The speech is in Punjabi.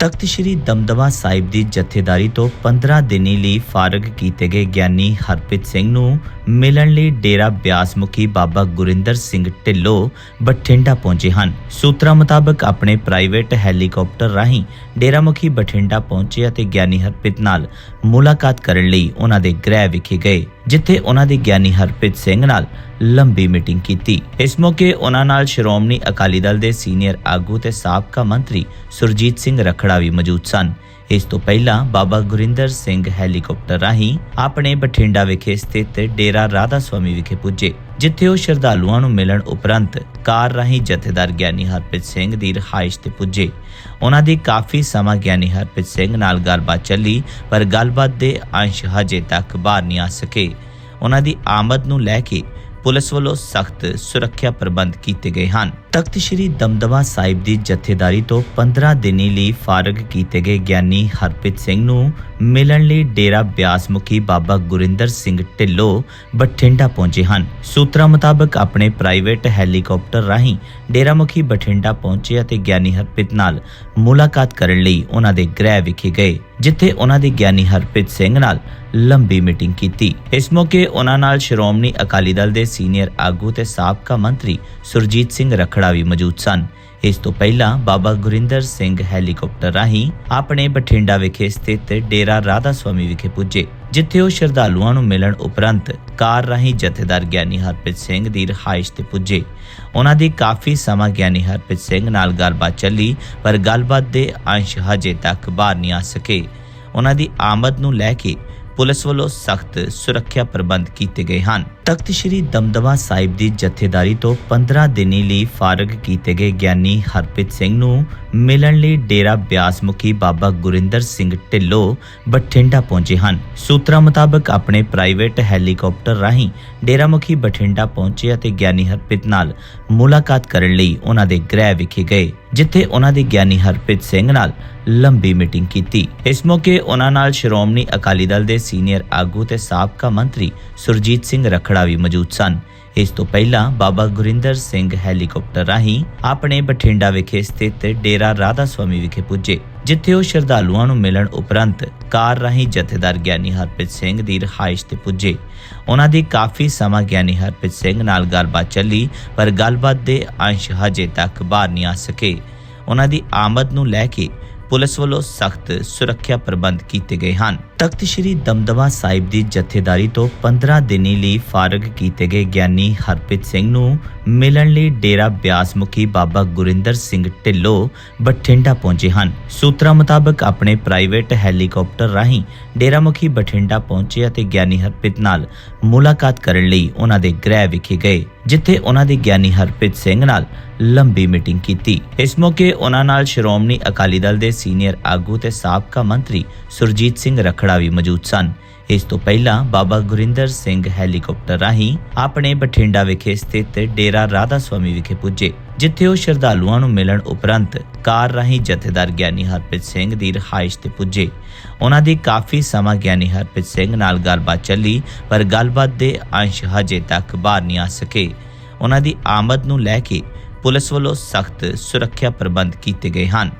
ਤਖਤ ਸ੍ਰੀ ਦਮਦਮਾ ਸਾਹਿਬ ਦੀ ਜਥੇਦਾਰੀ ਤੋਂ 15 ਦਿਨੀ ਲਈ ਫਾਰਗ ਕੀਤੇ ਗਏ ਗਿਆਨੀ ਹਰਪ੍ਰੀਤ ਸਿੰਘ ਨੂੰ ਮਿਲਣ ਲਈ ਡੇਰਾ ਬਿਆਸ ਮੁਖੀ ਬਾਬਾ ਗੁਰਿੰਦਰ ਸਿੰਘ ਢਿੱਲੋਂ ਬਠਿੰਡਾ ਪਹੁੰਚੇ ਹਨ। ਸੂਤਰਾਂ ਮੁਤਾਬਕ ਆਪਣੇ ਪ੍ਰਾਈਵੇਟ ਹੈਲੀਕਾਪਟਰ ਰਾਹੀਂ ਡੇਰਾ ਮੁਖੀ ਬਠਿੰਡਾ ਪਹੁੰਚੇ ਅਤੇ ਗਿਆਨੀ ਹਰਪ੍ਰੀਤ ਨਾਲ ਮੁਲਾਕਾਤ ਕਰਨ ਲਈ ਉਹਨਾਂ ਦੇ ਗ੍ਰਹਿ ਵਿਖੇ ਗਏ। ਜਿੱਥੇ ਉਹਨਾਂ ਦੇ ਗਿਆਨੀ ਹਰਪ੍ਰੀਤ ਸਿੰਘ ਨਾਲ ਲੰਬੀ ਮੀਟਿੰਗ ਕੀਤੀ। ਇਸ ਮੌਕੇ ਉਹਨਾਂ ਨਾਲ ਸ਼੍ਰੋਮਣੀ ਅਕਾਲੀ ਦਲ ਦੇ ਸੀਨੀਅਰ ਆਗੂ ਤੇ ਸਾਬਕਾ ਮੰਤਰੀ ਸੁਰਜੀਤ ਸਿੰਘ ਰਖੜਾ ਵੀ ਮੌਜੂਦ ਸਨ। ਇਸ ਤੋਂ ਪਹਿਲਾਂ ਬਾਬਾ ਗੁਰਿੰਦਰ ਸਿੰਘ ਹੈਲੀਕਾਪਟਰ ਰਾਹੀਂ ਆਪਣੇ ਬਠਿੰਡਾ ਵਿਖੇ ਸਥਿਤ ਡੇਰਾ ਰਾਧਾ ਸਵਾਮੀ ਵਿਖੇ ਪੁੱਜੇ। ਜਿੱਥੇ ਉਹ ਸ਼ਰਧਾਲੂਆਂ ਨੂੰ ਮਿਲਣ ਉਪਰੰਤ ਕਾਰ ਰਾਹੀਂ ਜਥੇਦਾਰ ਗਿਆਨੀ ਹਰਪ੍ਰੀਤ ਸਿੰਘ ਦੀ ਰਿਹਾਇਸ਼ ਤੇ ਪੁੱਜੇ। ਉਹਨਾਂ ਦੀ ਕਾਫੀ ਸਮਾਂ ਗਿਆਨੀ ਹਰਪ੍ਰੀਤ ਸਿੰਘ ਨਾਲ ਗੱਲਬਾਤ ਚੱਲੀ, ਪਰ ਗੱਲਬਾਤ ਦੇ ਅੰਸ਼ ਹਜੇ ਤੱਕ ਬਾਹਰ ਨਹੀਂ ਆ ਸਕੇ। ਉਹਨਾਂ ਦੀ ਆਮਦ ਨੂੰ ਲੈ ਕੇ ਪੁਲਿਸ ਵੱਲੋਂ ਸਖਤ ਸੁਰੱਖਿਆ ਪ੍ਰਬੰਧ ਕੀਤੇ ਗਏ ਹਨ। ਤਖਤ ਸ੍ਰੀ ਦਮਦਮਾ ਸਾਹਿਬ ਦੀ ਜਥੇਦਾਰੀ ਤੋਂ 15 ਦਿਨੀ ਲਈ ਫਾਰਗ ਕੀਤੇ ਗਏ ਗਿਆਨੀ ਹਰਪ੍ਰੀਤ ਸਿੰਘ ਨੂੰ ਮਿਲਣ ਲਈ ਡੇਰਾ ਬਿਆਸ ਮੁਖੀ ਬਾਬਾ ਗੁਰਿੰਦਰ ਸਿੰਘ ਢਿੱਲੋਂ ਬਠਿੰਡਾ ਪਹੁੰਚੇ ਹਨ। ਸੂਤਰਾਂ ਮੁਤਾਬਕ ਆਪਣੇ ਪ੍ਰਾਈਵੇਟ ਹੈਲੀਕਾਪਟਰ ਰਾਹੀਂ ਡੇਰਾ ਮੁਖੀ ਬਠਿੰਡਾ ਪਹੁੰਚੇ ਅਤੇ ਗਿਆਨੀ ਹਰਪ੍ਰੀਤ ਨਾਲ ਮੁਲਾਕਾਤ ਕਰਨ ਲਈ ਉਹਨਾਂ ਦੇ ਗ੍ਰਹਿ ਵਿਖੇ ਗਏ, ਜਿੱਥੇ ਉਹਨਾਂ ਦੇ ਗਿਆਨੀ ਹਰਪ੍ਰੀਤ ਸਿੰਘ ਨਾਲ ਲੰਬੀ ਮੀਟਿੰਗ ਕੀਤੀ। ਇਸ ਮੌਕੇ ਉਹਨਾਂ ਨਾਲ ਸ਼੍ਰੋਮਣੀ ਅਕਾਲੀ ਦਲ ਦੇ ਸੀਨੀਅਰ ਆਗੂ ਤੇ ਸਾਬਕਾ ਮੰਤਰੀ ਸੁਰਜੀਤ ਸਿੰਘ ਰਖੜਾ ਵੀ ਮੌਜੂਦ ਸਨ। ਇਸ ਤੋਂ ਪਹਿਲਾਂ ਬਾਬਾ ਗੁਰਿੰਦਰ ਸਿੰਘ ਹੈਲੀਕਾਪਟਰ ਰਾਹੀਂ ਆਪਣੇ ਬਠਿੰਡਾ ਵਿਖੇ ਸਥਿਤ ਡੇਰਾ ਰਾਧਾ ਸਵਾਮੀ ਵਿਖੇ ਪੁੱਜੇ, ਜਿੱਥੇ ਉਹ ਸ਼ਰਧਾਲੂਆਂ ਨੂੰ ਮਿਲਣ ਉਪਰੰਤ ਕਾਰ ਰਾਹੀਂ ਜਥੇਦਾਰ ਗਿਆਨੀ ਹਰਪ੍ਰੀਤ ਸਿੰਘ ਦੀ ਰਿਹਾਇਸ਼ ਤੇ ਪੁੱਜੇ। ਉਹਨਾਂ ਦੀ ਕਾਫੀ ਸਮਾਂ ਗਿਆਨੀ ਹਰਪ੍ਰੀਤ ਸਿੰਘ ਨਾਲ ਗੱਲਬਾਤ ਚੱਲੀ, ਪਰ ਗੱਲਬਾਤ ਦੇ ਅੰਸ਼ ਹਜੇ ਤੱਕ ਬਾਹਰ ਨਹੀਂ ਆ ਸਕੇ। ਉਹਨਾਂ ਦੀ ਆਮਦ ਨੂੰ ਲੈ ਕੇ ਪੁਲਿਸ ਵੱਲੋਂ ਸਖਤ ਸੁਰੱਖਿਆ ਪ੍ਰਬੰਧ ਕੀਤੇ ਗਏ ਹਨ। ਤਖਤ ਸ੍ਰੀ ਦਮਦਮਾ ਸਾਹਿਬ ਦੀ ਜਥੇਦਾਰੀ ਤੋਂ 15 ਦਿਨੀ ਲਈ ਫਾਰਗ ਕੀਤੇ ਗਏ ਗਿਆਨੀ ਹਰਪ੍ਰੀਤ ਸਿੰਘ ਨੂੰ ਮਿਲਣ ਲਈ ਡੇਰਾ ਬਿਆਸ ਮੁਖੀ ਬਾਬਾ ਗੁਰਿੰਦਰ ਸਿੰਘ ਢਿੱਲੋਂ ਬਠਿੰਡਾ ਪਹੁੰਚੇ ਹਨ। ਸੂਤਰਾਂ ਮੁਤਾਬਕ ਆਪਣੇ ਪ੍ਰਾਈਵੇਟ ਹੈਲੀਕਾਪਟਰ ਰਾਹੀਂ ਡੇਰਾ ਮੁਖੀ ਬਠਿੰਡਾ ਪਹੁੰਚੇ ਅਤੇ ਗਿਆਨੀ ਹਰਪ੍ਰੀਤ ਨਾਲ ਮੁਲਾਕਾਤ ਕਰਨ ਲਈ ਉਹਨਾਂ ਦੇ ਗ੍ਰਹਿ ਵਿਖੇ ਗਏ, ਜਿੱਥੇ ਉਹਨਾਂ ਦੇ ਗਿਆਨੀ ਹਰਪ੍ਰੀਤ ਸਿੰਘ ਨਾਲ ਲੰਬੀ ਮੀਟਿੰਗ ਕੀਤੀ। ਇਸ ਮੌਕੇ ਉਹਨਾਂ ਨਾਲ ਸ਼੍ਰੋਮਣੀ ਅਕਾਲੀ ਦਲ ਦੇ ਸੀਨੀਅਰ ਆਗੂ ਤੇ ਸਾਬਕਾ ਮੰਤਰੀ ਸੁਰਜੀਤ ਸਿੰਘ ਰਖੜਾ ਵੀ ਮੌਜੂਦ ਸਨ। ਇਸ ਤੋਂ ਪਹਿਲਾਂ ਬਾਬਾ ਗੁਰਿੰਦਰ ਸਿੰਘ ਹੈਲੀਕਾਪਟਰ ਰਾਹੀਂ ਆਪਣੇ ਬਠਿੰਡਾ ਵਿਖੇ ਸਥਿਤ ਡੇਰਾ ਰਾਧਾ ਸਵਾਮੀ ਵਿਖੇ ਪੁੱਜੇ, ਜਿੱਥੇ ਉਹ ਸ਼ਰਧਾਲੂਆਂ ਨੂੰ ਮਿਲਣ ਉਪਰੰਤ ਕਾਰ ਰਾਹੀਂ ਜਥੇਦਾਰ ਗਿਆਨੀ ਹਰਪ੍ਰੀਤ ਸਿੰਘ ਦੀ ਰਿਹਾਇਸ਼ ਤੇ ਪੁੱਜੇ। ਉਹਨਾਂ ਦੀ ਕਾਫੀ ਸਮਾਂ ਗਿਆਨੀ ਹਰਪ੍ਰੀਤ ਸਿੰਘ ਨਾਲ ਗੱਲਬਾਤ ਚੱਲੀ, ਪਰ ਗੱਲਬਾਤ ਦੇ ਅੰਸ਼ ਹਜੇ ਤੱਕ ਬਾਹਰ ਨਹੀਂ ਆ ਸਕੇ। ਉਹਨਾਂ ਦੀ ਆਮਦ ਨੂੰ ਲੈ ਕੇ ਪੁਲਿਸ ਵੱਲੋਂ ਸਖਤ ਸੁਰੱਖਿਆ ਪ੍ਰਬੰਧ ਕੀਤੇ ਗਏ ਹਨ। ਤਖਤ ਸ੍ਰੀ ਦਮਦਮਾ ਸਾਹਿਬ ਦੀ ਜਥੇਦਾਰੀ ਤੋਂ 15 ਦਿਨੀ ਲਈ ਫਾਰਗ ਕੀਤੇ ਗਏ ਗਿਆਨੀ ਹਰਪ੍ਰੀਤ ਸਿੰਘ ਨੂੰ ਮਿਲਣ ਲਈ ਡੇਰਾ ਬਿਆਸ ਮੁਖੀ ਬਾਬਾ ਗੁਰਿੰਦਰ ਸਿੰਘ ਢਿੱਲੋਂ ਬਠਿੰਡਾ ਪਹੁੰਚੇ ਹਨ। ਸੂਤਰਾਂ ਮੁਤਾਬਕ ਆਪਣੇ ਪ੍ਰਾਈਵੇਟ ਹੈਲੀਕਾਪਟਰ ਰਾਹੀਂ ਡੇਰਾ ਮੁਖੀ ਬਠਿੰਡਾ ਪਹੁੰਚੇ ਅਤੇ ਗਿਆਨੀ ਹਰਪ੍ਰੀਤ ਨਾਲ ਮੁਲਾਕਾਤ ਕਰਨ ਲਈ ਉਹਨਾਂ ਦੇ ਗ੍ਰਹਿ ਵਿਖੇ ਗਏ। ਜਿੱਥੇ ਉਹਨਾਂ ਦੇ ਗਿਆਨੀ ਹਰਪ੍ਰੀਤ ਸਿੰਘ ਨਾਲ ਲੰਬੀ ਮੀਟਿੰਗ ਕੀਤੀ। ਇਸ ਮੌਕੇ ਉਹਨਾਂ ਨਾਲ ਸ਼੍ਰੋਮਣੀ ਅਕਾਲੀ ਦਲ ਦੇ ਸੀਨੀਅਰ ਆਗੂ ਤੇ ਸਾਬਕਾ ਮੰਤਰੀ ਸੁਰਜੀਤ ਸਿੰਘ ਰਖੜਾ ਵੀ ਮੌਜੂਦ ਸਨ। ਇਸ ਤੋਂ ਪਹਿਲਾਂ ਬਾਬਾ ਗੁਰਿੰਦਰ ਸਿੰਘ ਹੈਲੀਕਾਪਟਰ ਰਾਹੀਂ ਆਪਣੇ ਬਠਿੰਡਾ ਵਿਖੇ ਸਥਿਤ ਡੇਰਾ ਰਾਧਾ ਸਵਾਮੀ ਵਿਖੇ ਪੁੱਜੇ। ਜਿੱਥੇ ਉਹ ਸ਼ਰਧਾਲੂਆਂ ਨੂੰ ਮਿਲਣ ਉਪਰੰਤ ਕਾਰ ਰਾਹੀਂ ਜਥੇਦਾਰ ਗਿਆਨੀ ਹਰਪ੍ਰੀਤ ਸਿੰਘ ਦੀ ਰਿਹਾਇਸ਼ ਤੇ ਪੁੱਜੇ। ਉਹਨਾਂ ਦੀ ਕਾਫੀ ਸਮਾਂ ਗਿਆਨੀ ਹਰਪ੍ਰੀਤ ਸਿੰਘ ਨਾਲ ਗੱਲਬਾਤ ਚੱਲੀ, ਪਰ ਗੱਲਬਾਤ ਦੇ ਅੰਸ਼ ਹਜੇ ਤੱਕ ਬਾਹਰ ਨਹੀਂ ਆ ਸਕੇ। ਉਹਨਾਂ ਦੀ ਆਮਦ ਨੂੰ ਲੈ ਕੇ ਪੁਲਿਸ ਵੱਲੋਂ ਸਖਤ ਸੁਰੱਖਿਆ ਪ੍ਰਬੰਧ ਕੀਤੇ ਗਏ ਹਨ।